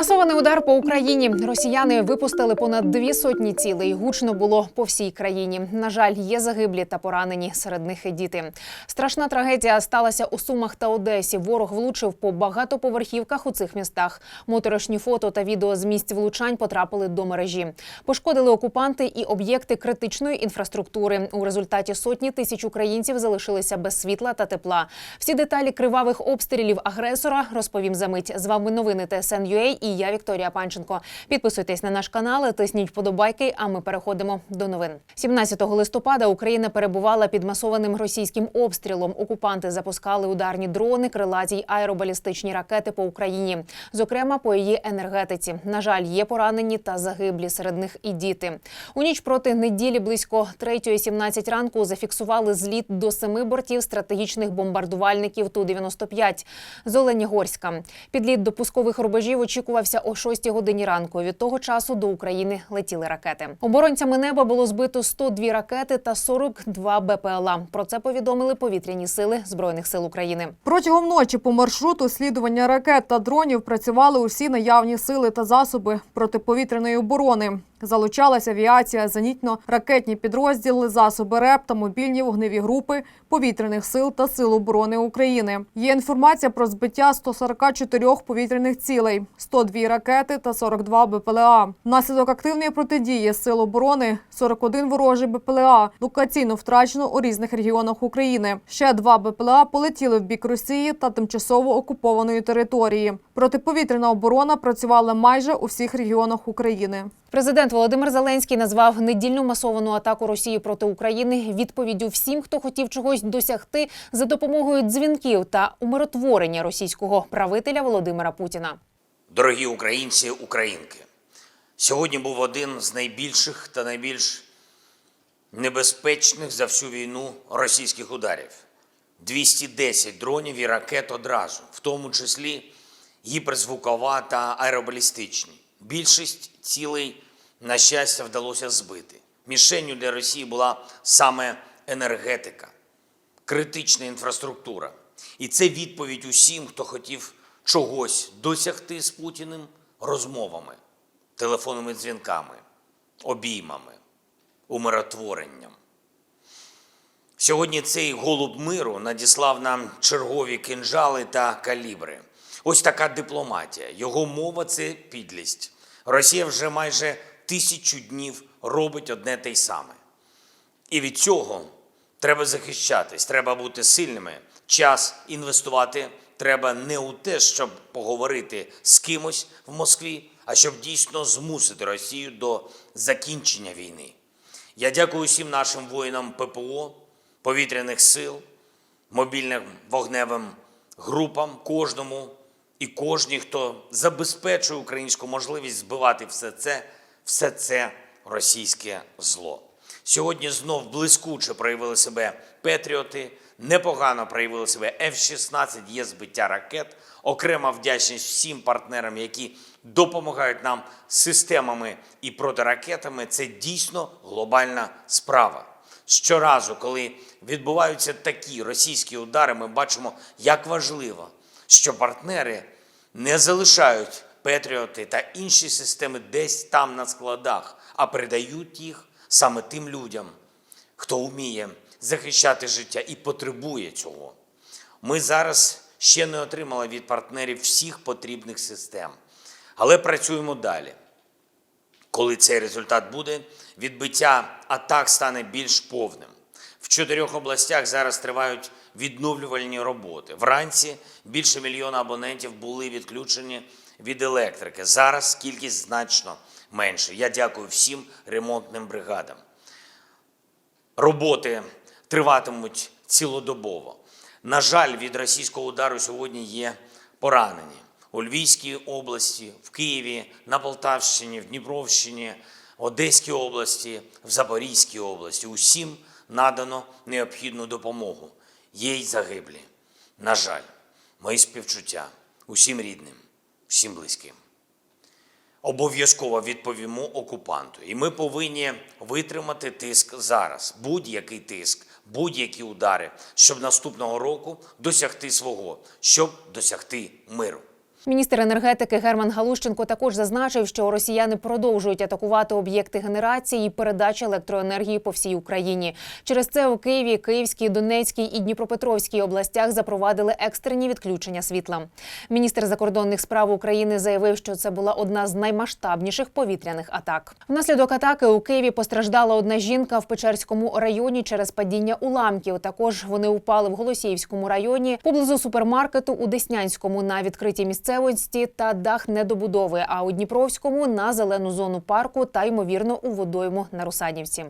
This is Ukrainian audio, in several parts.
Масований удар по Україні. Росіяни випустили понад дві сотні цілей. Гучно було по всій країні. На жаль, є загиблі та поранені. Серед них і діти. Страшна трагедія сталася у Сумах та Одесі. Ворог влучив по багатоповерхівках у цих містах. Моторошні фото та відео з місць влучань потрапили до мережі. Пошкодили окупанти і об'єкти критичної інфраструктури. У результаті сотні тисяч українців залишилися без світла та тепла. Всі деталі кривавих обстрілів агресора розповім за мить. З вами новини ТСН.UA і я Вікторія Панченко. Підписуйтесь на наш канал, тисніть вподобайки. А ми переходимо до новин. 17 листопада Україна перебувала під масованим російським обстрілом. Окупанти запускали ударні дрони, крилаті й аеробалістичні ракети по Україні, зокрема по її енергетиці. На жаль, є поранені та загиблі. Серед них і діти. У ніч проти неділі близько 3.17 ранку зафіксували зліт до семи бортів стратегічних бомбардувальників Ту-95 з Оленігорська. Підліт до пускових рубежів очікувався о 6 годині ранку. Від того часу до України летіли ракети. Оборонцями неба було збито 102 ракети та 42 БПЛА. Про це повідомили повітряні сили збройних сил України. Протягом ночі по маршруту слідування ракет та дронів працювали усі наявні сили та засоби протиповітряної оборони. Залучалась авіація, зенітно-ракетні підрозділи, засоби РЕП та мобільні вогневі групи повітряних сил та сил оборони України. Є інформація про збиття 144 повітряних цілей, 102 ракети та 42 БПЛА. Внаслідок активної протидії сил оборони 41 ворожий БПЛА локаційно втрачено у різних регіонах України. Ще два БПЛА полетіли в бік Росії та тимчасово окупованої території. Протиповітряна оборона працювала майже у всіх регіонах України. Президент Володимир Зеленський назвав недільну масовану атаку Росії проти України відповіддю всім, хто хотів чогось досягти за допомогою дзвінків та умиротворення російського правителя Володимира Путіна. Дорогі українці, українки, сьогодні був один з найбільших та найбільш небезпечних за всю війну російських ударів. 210 дронів і ракет одразу, в тому числі гіперзвукова та аеробалістичні. Більшість цілей, на щастя, вдалося збити. Мішенню для Росії була саме енергетика, критична інфраструктура. І це відповідь усім, хто хотів чогось досягти з Путіним розмовами, телефонними дзвінками, обіймами, умиротворенням. Сьогодні цей голуб миру надіслав нам чергові кинжали та калібри. Ось така дипломатія. Його мова це підлість. Росія вже майже тисячу днів робить одне те й саме. І від цього треба захищатись, треба бути сильними. Час інвестувати треба не у те, щоб поговорити з кимось в Москві, а щоб дійсно змусити Росію до закінчення війни. Я дякую всім нашим воїнам ППО, повітряних сил, мобільним вогневим групам, кожному і кожній, хто забезпечує українську можливість збивати все це, все це російське зло. Сьогодні знов блискуче проявили себе Петріоти, непогано проявили себе F-16, є збиття ракет. Окрема вдячність всім партнерам, які допомагають нам системами і протиракетами. Це дійсно глобальна справа. Щоразу, коли відбуваються такі російські удари, ми бачимо, як важливо, що партнери не залишають Петріоти та інші системи десь там на складах, а передають їх саме тим людям, хто вміє захищати життя і потребує цього. Ми зараз ще не отримали від партнерів всіх потрібних систем, але працюємо далі. Коли цей результат буде, відбиття атак стане більш повним. В чотирьох областях зараз тривають відновлювальні роботи. Вранці більше мільйона абонентів були відключені від електрики. Зараз кількість значно менше. Я дякую всім ремонтним бригадам. Роботи триватимуть цілодобово. На жаль, від російського удару сьогодні є поранені у Львівській області, в Києві, на Полтавщині, в Дніпровщині, Одеській області, в Запорізькій області. Усім надано необхідну допомогу. Є й загиблі. На жаль, мої співчуття усім рідним, всім близьким. Обов'язково відповімо окупанту. І ми повинні витримати тиск зараз, будь-який тиск, будь-які удари, щоб наступного року досягти свого, щоб досягти миру. Міністр енергетики Герман Галущенко також зазначив, що росіяни продовжують атакувати об'єкти генерації і передачі електроенергії по всій Україні. Через це у Києві, Київській, Донецькій і Дніпропетровській областях запровадили екстрені відключення світла. Міністр закордонних справ України заявив, що це була одна з наймасштабніших повітряних атак. Внаслідок атаки у Києві постраждала одна жінка в Печерському районі через падіння уламків. Також вони упали в Голосіївському районі поблизу супермаркету у Деснянському на відкритій місцевості та дах недобудови. А у Дніпровському на зелену зону парку та ймовірно у водойму на Русанівці.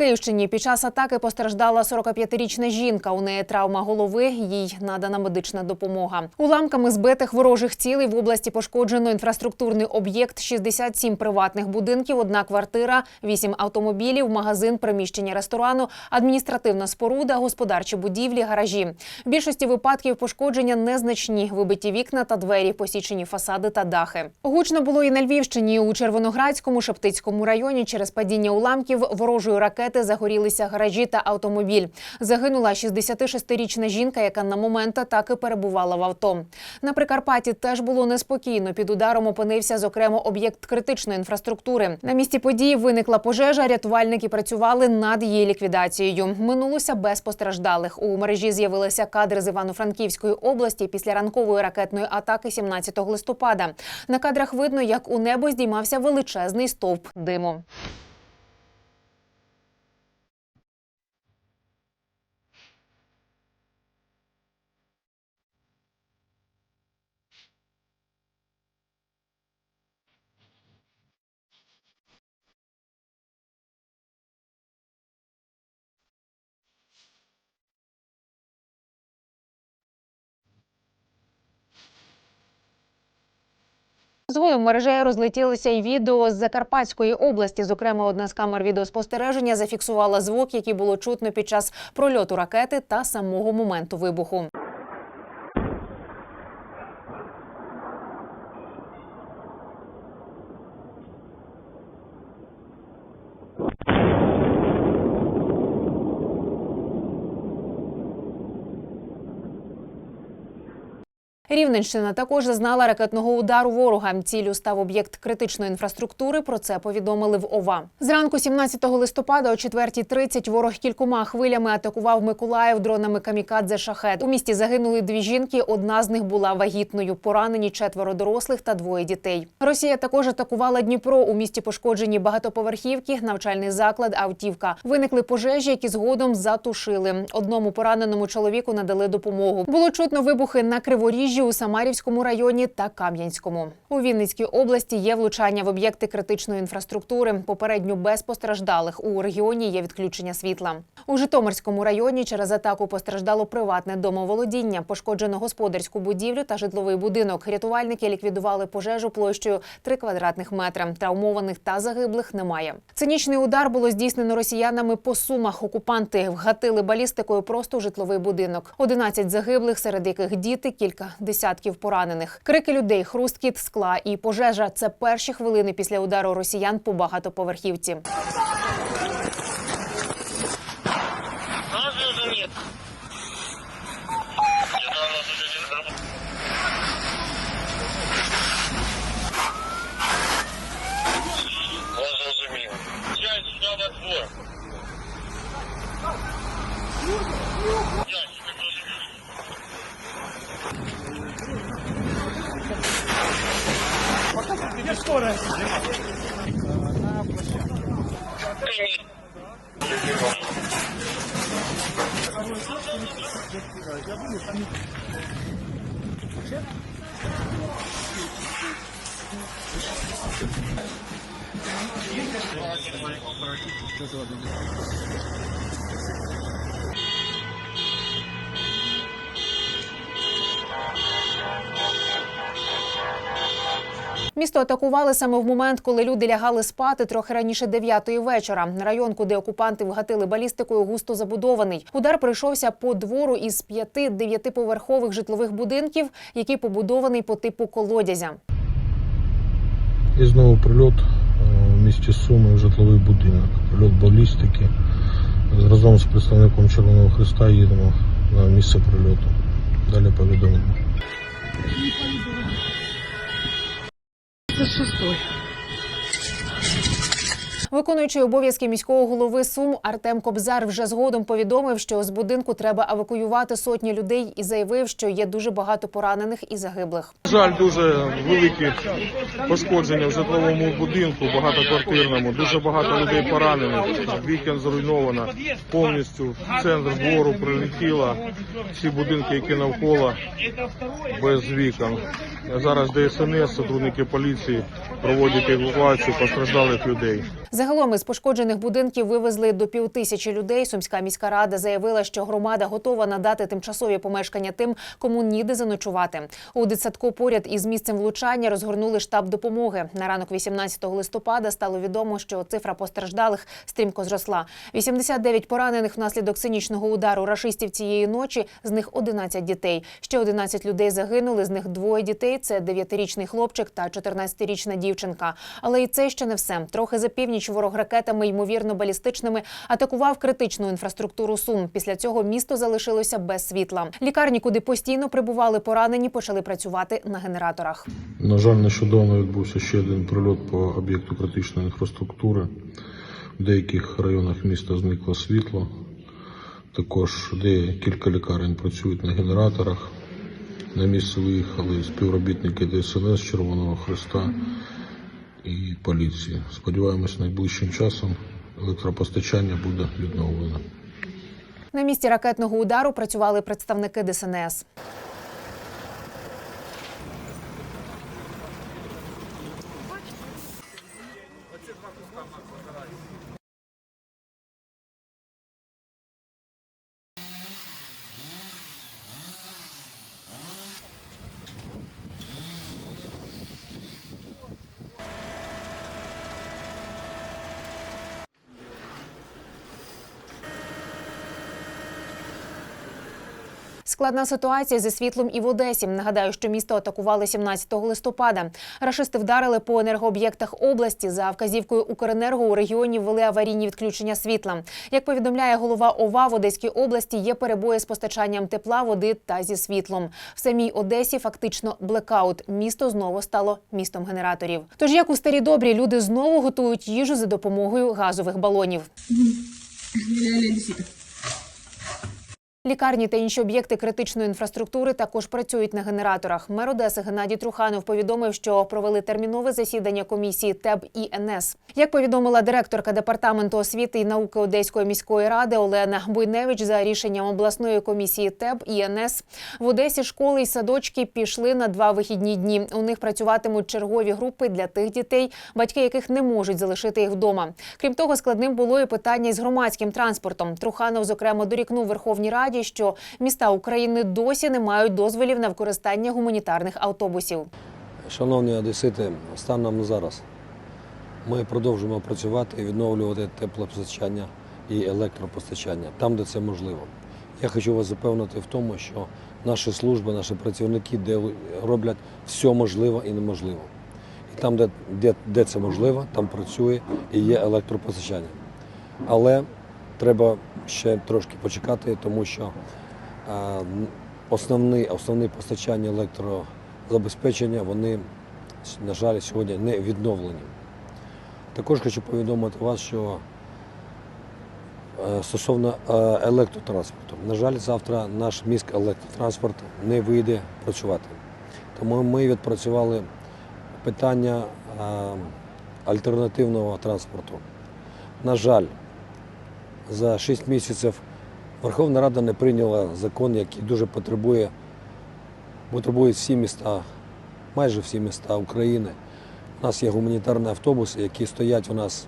Київщині під час атаки постраждала 45-річна жінка. У неї травма голови, їй надана медична допомога. Уламками збитих ворожих цілей в області пошкоджено інфраструктурний об'єкт, 67 приватних будинків, одна квартира, 8 автомобілів, магазин, приміщення ресторану, адміністративна споруда, господарчі будівлі, гаражі. В більшості випадків пошкодження незначні, вибиті вікна та двері, посічені фасади та дахи. Гучно було і на Львівщині у Червоноградському, Шептицькому районі через падіння уламків ворожої ракети загорілися гаражі та автомобіль. Загинула 66-річна жінка, яка на момент атаки перебувала в авто. На Прикарпатті теж було неспокійно. Під ударом опинився зокрема об'єкт критичної інфраструктури. На місці події виникла пожежа. Рятувальники працювали над її ліквідацією. Минулося без постраждалих. У мережі з'явилися кадри з Івано-Франківської області після ранкової ракетної атаки 17 листопада. На кадрах видно, як у небо здіймався величезний стовп диму. Згодом мережею розлетілися й відео з Закарпатської області. Зокрема, одна з камер відеоспостереження зафіксувала звук, який було чутно під час прольоту ракети та самого моменту вибуху. Рівненщина також зазнала ракетного удару ворога. Ціллю став об'єкт критичної інфраструктури. Про це повідомили в ОВА. Зранку 17 листопада о 4.30 ворог кількома хвилями атакував Миколаїв дронами камікадзе шахет. У місті загинули дві жінки. Одна з них була вагітною. Поранені четверо дорослих та двоє дітей. Росія також атакувала Дніпро. У місті пошкоджені багатоповерхівки, навчальний заклад, автівка. Виникли пожежі, які згодом затушили. Одному пораненому чоловіку надали допомогу. Було чутно вибухи на Криворіжжі у Самарівському районі та Кам'янському. У Вінницькій області є влучання в об'єкти критичної інфраструктури. Попередньо без постраждалих у регіоні є відключення світла. У Житомирському районі через атаку постраждало приватне домоволодіння, пошкоджено господарську будівлю та житловий будинок. Рятувальники ліквідували пожежу площею 3 квадратних метри. Травмованих та загиблих немає. Цинічний удар було здійснено росіянами по сумах. Окупанти вгатили балістикою просто у житловий будинок. 11 загиблих, серед яких діти, кілька десятків поранених. Крики людей, хрусткіт скла і пожежа це перші хвилини після удару росіян по багатоповерхівці. Місто атакували саме в момент, коли люди лягали спати трохи раніше 9-ї вечора. Район, куди окупанти вгатили балістикою, густо забудований. Удар прийшовся по двору із п'яти дев'ятиповерхових житлових будинків, який побудований по типу колодязя. І знову прильот е, в місті Суми в житловий будинок. Прильот балістики. Разом з представником Червоного Христа їдемо на місце прильоту. Далі повідомимо. 26-й. Виконуючий обов'язки міського голови Сум Артем Кобзар вже згодом повідомив, що з будинку треба евакуювати сотні людей і заявив, що є дуже багато поранених і загиблих. Жаль, дуже великі пошкодження в житловому будинку, багатоквартирному. Дуже багато людей поранених. Вікон зруйновано повністю. Центр двору прилетіло. Всі будинки, які навколо без вікон. Зараз ДСНС, сотрудники поліції проводять евакуацію постраждалих людей. Загалом із пошкоджених будинків вивезли до півтисячі людей. Сумська міська рада заявила, що громада готова надати тимчасові помешкання тим, кому ніде заночувати. У дитсадку поряд із місцем влучання розгорнули штаб допомоги. На ранок 18 листопада стало відомо, що цифра постраждалих стрімко зросла. 89 поранених внаслідок цинічного удару рашистів цієї ночі. З них 11 дітей. Ще 11 людей загинули. З них двоє дітей. Це 9-річний хлопчик та 14-річна дівчинка. Але і це ще не все. Трохи за північ ворог ракетами, ймовірно, балістичними, атакував критичну інфраструктуру Сум. Після цього місто залишилося без світла. Лікарні, куди постійно прибували поранені, почали працювати на генераторах. На жаль, нещодавно відбувся ще один прильот по об'єкту критичної інфраструктури. В деяких районах міста зникло світло. Також де кілька лікарень працюють на генераторах. На місце виїхали співробітники ДСНС Червоного Христа і поліції. Сподіваємось, найближчим часом електропостачання буде відновлено. На місці ракетного удару працювали представники ДСНС. Складна ситуація зі світлом і в Одесі. Нагадаю, що місто атакували 17 листопада. Рашисти вдарили по енергооб'єктах області. За вказівкою Укренерго у регіоні ввели аварійні відключення світла. Як повідомляє голова ОВА в Одеській області, є перебої з постачанням тепла, води та зі світлом. В самій Одесі фактично блекаут. Місто знову стало містом генераторів. Тож, як у старі добрі, люди знову готують їжу за допомогою газових балонів. Лікарні та інші об'єкти критичної інфраструктури також працюють на генераторах. Мер Одеси Геннадій Труханов повідомив, що провели термінове засідання комісії ТЕБ і НС. Як повідомила директорка департаменту освіти і науки Одеської міської ради Олена Буйневич, за рішенням обласної комісії ТЕБ і НС в Одесі школи і садочки пішли на два вихідні дні. У них працюватимуть чергові групи для тих дітей, батьки яких не можуть залишити їх вдома. Крім того, складним було і питання із громадським транспортом. Труханов зокрема дорікнув Верховній Раді, що міста України досі не мають дозволів на використання гуманітарних автобусів. Шановні одесити, станом на зараз ми продовжуємо працювати і відновлювати теплопостачання і електропостачання там, де це можливо. Я хочу вас запевнити в тому, що наші служби, наші працівники роблять все можливе і неможливе. І там, де, де, де це можливо, там працює і є електропостачання. Але треба ще трошки почекати, тому що е, основні, основні постачання електрозабезпечення, вони, на жаль, сьогодні не відновлені. Також хочу повідомити вас, що Е, Стосовно е, електротранспорту, на жаль, завтра наш міськ електротранспорт не вийде працювати. Тому ми відпрацювали питання альтернативного транспорту. На жаль, за 6 місяців Верховна Рада не прийняла закон, який дуже потребує, потребують всі міста, майже всі міста України. У нас є гуманітарні автобуси, які стоять у нас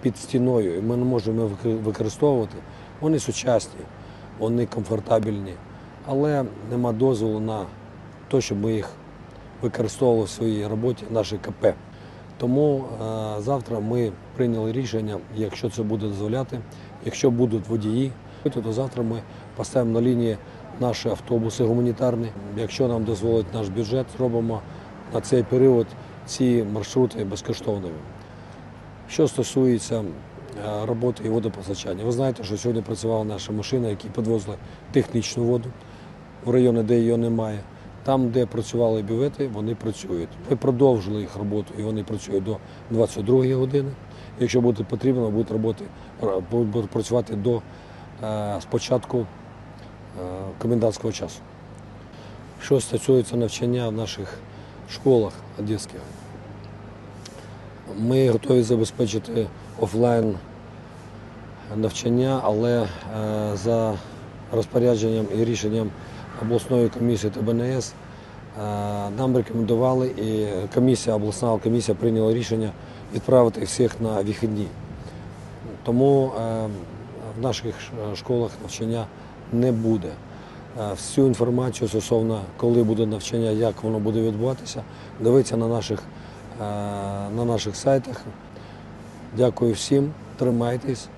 під стіною, і ми не можемо їх використовувати. Вони сучасні, вони комфортабельні, але нема дозволу на те, щоб ми їх використовували в своїй роботі, нашій КП. Тому е, завтра ми прийняли рішення, якщо це буде дозволяти, якщо будуть водії, то завтра ми поставимо на лінії наші автобуси гуманітарні. Якщо нам дозволить наш бюджет, зробимо на цей період ці маршрути безкоштовними. Що стосується е, роботи і водопостачання, ви знаєте, що сьогодні працювала наша машина, які підвозили технічну воду в райони, де її немає. Там, де працювали бювети, вони працюють. Ми продовжили їх роботу і вони працюють до 22 години. Якщо буде потрібно, будуть роботи, будуть працювати до е, спочатку е, комендантського часу. Що стосується навчання в наших школах одеських, ми готові забезпечити офлайн навчання, але е, за розпорядженням і рішенням обласної комісії ТБНС е, нам рекомендували, і комісія, обласна комісія прийняла рішення відправити всіх на вихідні. Тому е, в наших школах навчання не буде. Е, Всю інформацію стосовно, коли буде навчання, як воно буде відбуватися, дивіться на наших, на наших сайтах. Дякую всім, тримайтесь,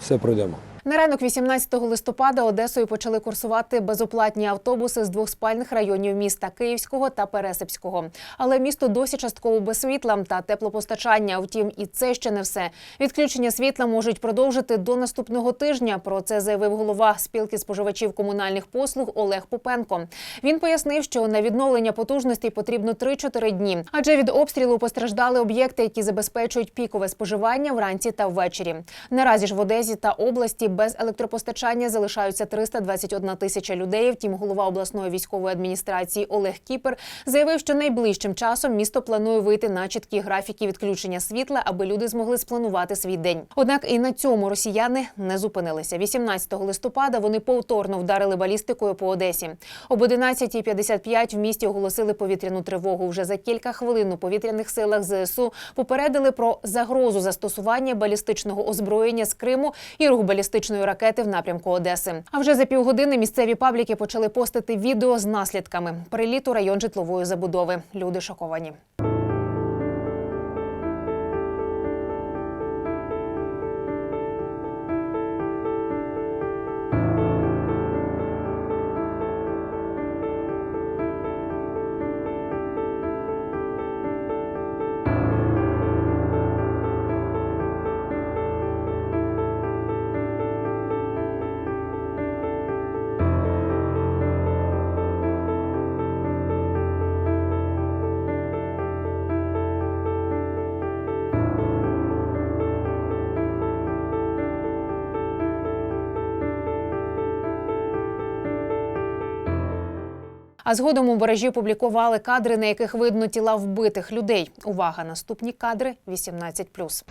все пройдемо. На ранок 18 листопада Одесою почали курсувати безоплатні автобуси з двох спальних районів міста Київського та Пересипського. Але місто досі частково без світла та теплопостачання. Втім, і це ще не все. Відключення світла можуть продовжити до наступного тижня. Про це заявив голова спілки споживачів комунальних послуг Олег Попенко. Він пояснив, що на відновлення потужностей потрібно 3-4 дні, адже від обстрілу постраждали об'єкти, які забезпечують пікове споживання вранці та ввечері. Наразі ж в Одесі та області без електропостачання залишаються 321 тисяча людей. Втім, голова обласної військової адміністрації Олег Кіпер заявив, що найближчим часом місто планує вийти на чіткі графіки відключення світла, аби люди змогли спланувати свій день. Однак і на цьому росіяни не зупинилися. 18 листопада вони повторно вдарили балістикою по Одесі. Об 11.55 в місті оголосили повітряну тривогу. Вже за кілька хвилин у повітряних силах ЗСУ попередили про загрозу застосування балістичного озброєння з Криму і рух балістичної ракети в напрямку Одеси. А вже за півгодини місцеві пабліки почали постити відео з наслідками приліту район житлової забудови. Люди шоковані. А згодом у бережі публікували кадри, на яких видно тіла вбитих людей. Увага! Наступні кадри 18+.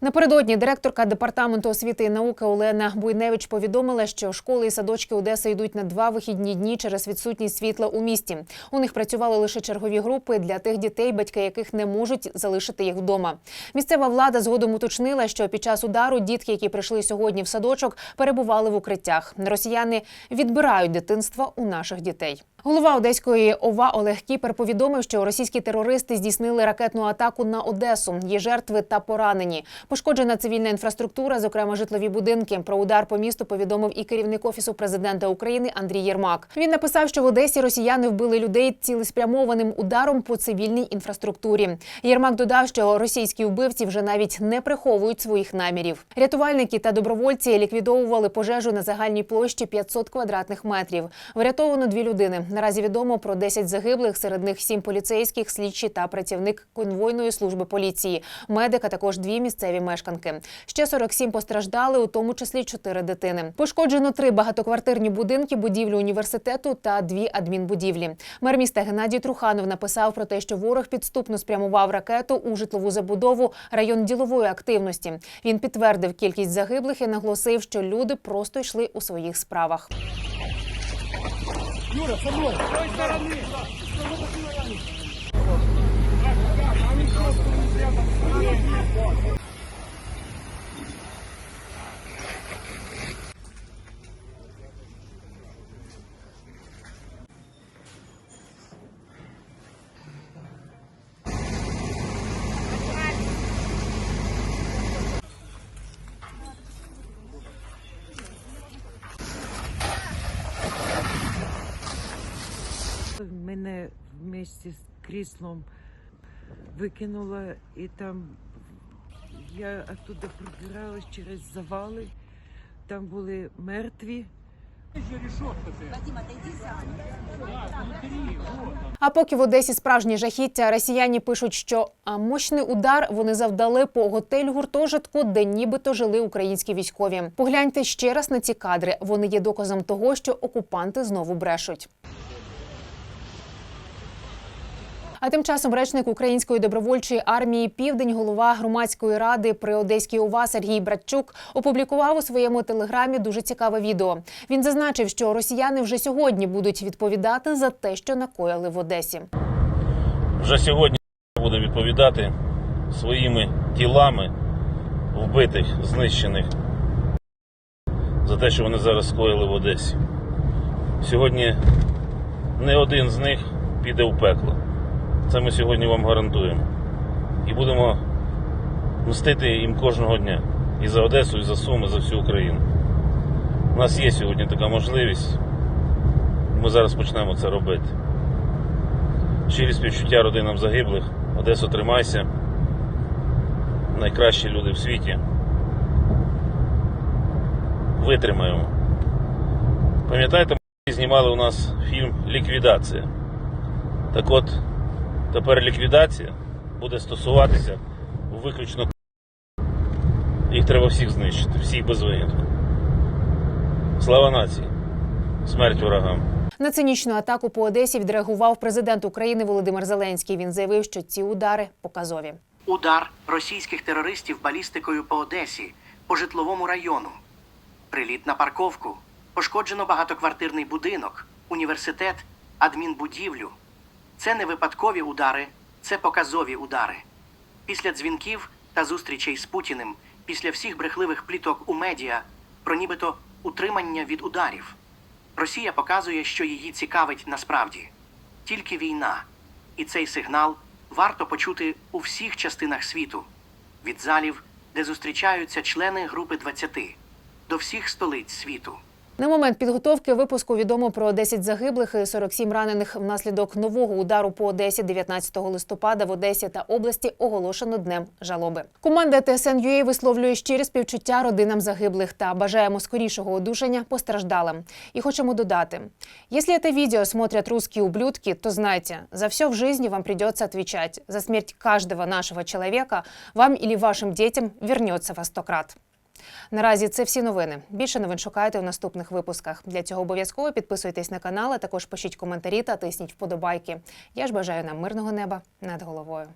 Напередодні директорка департаменту освіти і науки Олена Буйневич повідомила, що школи і садочки Одеси йдуть на два вихідні дні через відсутність світла у місті. У них працювали лише чергові групи для тих дітей, батьки яких не можуть залишити їх вдома. Місцева влада згодом уточнила, що під час удару дітки, які прийшли сьогодні в садочок, перебували в укриттях. Росіяни відбирають дитинство у наших дітей. Голова Одеської ОВА Олег Кіпер повідомив, що російські терористи здійснили ракетну атаку на Одесу. Є жертви та поранені. Пошкоджена цивільна інфраструктура, зокрема житлові будинки. Про удар по місту повідомив і керівник офісу президента України Андрій Єрмак. Він написав, що в Одесі росіяни вбили людей цілеспрямованим ударом по цивільній інфраструктурі. Єрмак додав, що російські вбивці вже навіть не приховують своїх намірів. Рятувальники та добровольці ліквідовували пожежу на загальній площі 500 квадратних метрів. Врятовано дві людини. Наразі відомо про 10 загиблих, серед них 7 поліцейських, слідчі та працівник конвойної служби поліції, медик, а також дві місцеві мешканки. Ще 47 постраждали, у тому числі 4 дитини. Пошкоджено три багатоквартирні будинки, будівлю університету та дві адмінбудівлі. Мер міста Геннадій Труханов написав про те, що ворог підступно спрямував ракету у житлову забудову район ділової активності. Він підтвердив кількість загиблих і наголосив, що люди просто йшли у своїх справах. Юра, со мной! С той стороны! Мене вместе з кріслом викинуло, і там я оттуда пробиралась через завали. Там були мертві. А поки в Одесі справжні жахіття, росіяни пишуть, що мощний удар вони завдали по готель гуртожитку, де нібито жили українські військові. Погляньте ще раз на ці кадри. Вони є доказом того, що окупанти знову брешуть. А тим часом речник Української добровольчої армії Південь, голова громадської ради при Одеській ОВА Сергій Братчук опублікував у своєму телеграмі дуже цікаве відео. Він зазначив, що росіяни вже сьогодні будуть відповідати за те, що накоїли в Одесі. вже сьогодні буде відповідати своїми тілами вбитих, знищених за те, що вони зараз скоїли в Одесі. Сьогодні не один з них піде в пекло. Це ми сьогодні вам гарантуємо. І будемо мстити їм кожного дня. І за Одесу, і за Суми, і за всю Україну. У нас є сьогодні така можливість. Ми зараз почнемо це робити. Щирі співчуття родинам загиблих. Одесу тримайся. Найкращі люди в світі. Витримаємо. Пам'ятаєте, ми знімали у нас фільм Ліквідація. Так от, тепер ліквідація буде стосуватися виключно. Їх треба всіх знищити, всіх без винятку. Слава нації! Смерть ворогам! На цинічну атаку по Одесі відреагував президент України Володимир Зеленський. Він заявив, що ці удари показові. Удар російських терористів балістикою по Одесі, по житловому району. Приліт на парковку. Пошкоджено багатоквартирний будинок, університет, адмінбудівлю. Це не випадкові удари, це показові удари. Після дзвінків та зустрічей з Путіним, після всіх брехливих пліток у медіа про нібито утримання від ударів. Росія показує, що її цікавить насправді тільки війна. І цей сигнал варто почути у всіх частинах світу від залів, де зустрічаються члени групи 20, до всіх столиць світу. На момент підготовки випуску відомо про 10 загиблих і 47 ранених внаслідок нового удару по Одесі 19 листопада в Одесі та області оголошено днем жалоби. Команда ТСН.UA висловлює щирі співчуття родинам загиблих та бажаємо скорішого одужання постраждалим. І хочемо додати: если это видео смотрят русские ублюдки, то знайте, за все в жизни вам придется отвечать. За смерть каждого нашего человека вам или вашим детям вернется во сто крат. Наразі це всі новини. Більше новин шукайте у наступних випусках. Для цього обов'язково підписуйтесь на канал, а також пишіть коментарі та тисніть вподобайки. Я ж бажаю нам мирного неба над головою.